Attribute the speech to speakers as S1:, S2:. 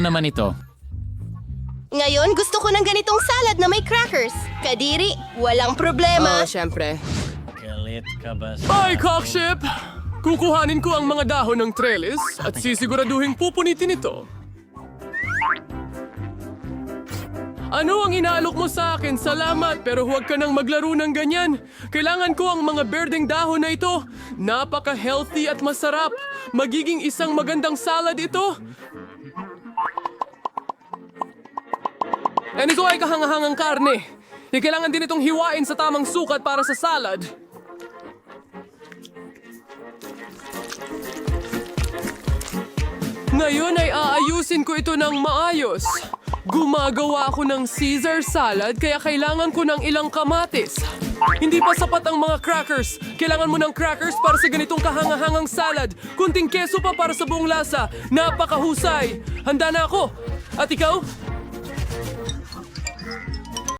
S1: naman ito.
S2: Ngayon, gusto ko ng ganitong salad na may crackers. Kadiri, walang problema.
S3: Oo, syempre.
S1: Galit ka ba?
S4: Ay, cockship! Kukuhanin ko ang mga dahon ng trellis at sisiguraduhin pupunitin ito. Ano ang inaalok mo sa akin? Salamat, pero huwag ka nang maglaro ng ganyan. Kailangan ko ang mga berdeng dahon na ito. Napaka-healthy at masarap. Magiging isang magandang salad ito. And ito ay kahangahangang karne. Kailangan din itong hiwain sa tamang sukat para sa salad. Ngayon ay aayusin ko ito ng maayos. Gumagawa ako ng Caesar salad kaya kailangan ko ng ilang kamatis. Hindi pa sapat ang mga crackers. Kailangan mo ng crackers para sa ganitong kahangahangang salad. Kunting keso pa para sa buong lasa. Napakahusay. Handa na ako. At ikaw? Thank you.